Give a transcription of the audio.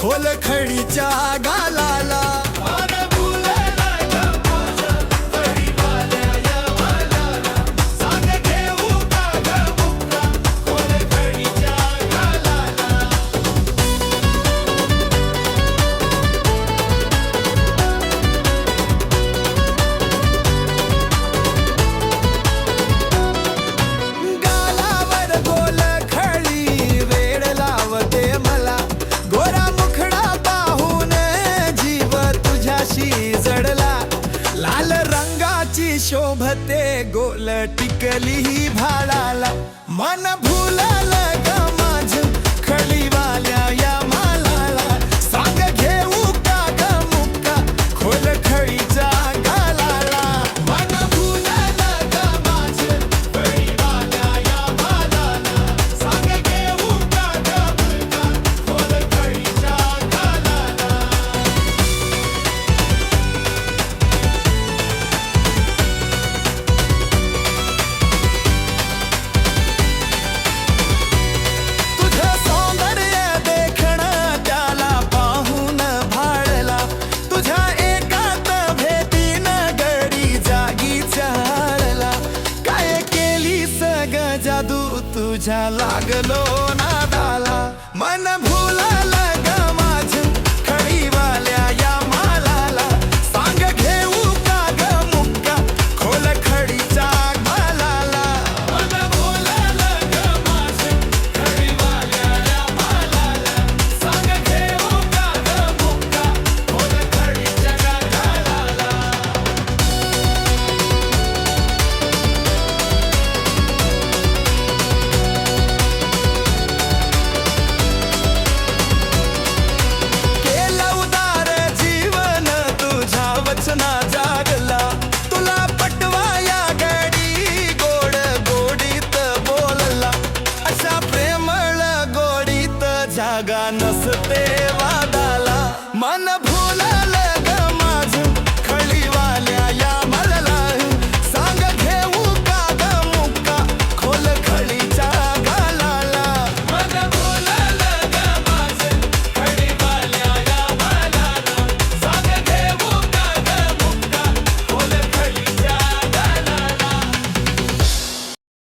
खोल खडीच्या गालाला. शोभते गोल टिकली भाडाला. मन भुलाला. तुझ्या लागलो ना दाला मन भुला ganha se teva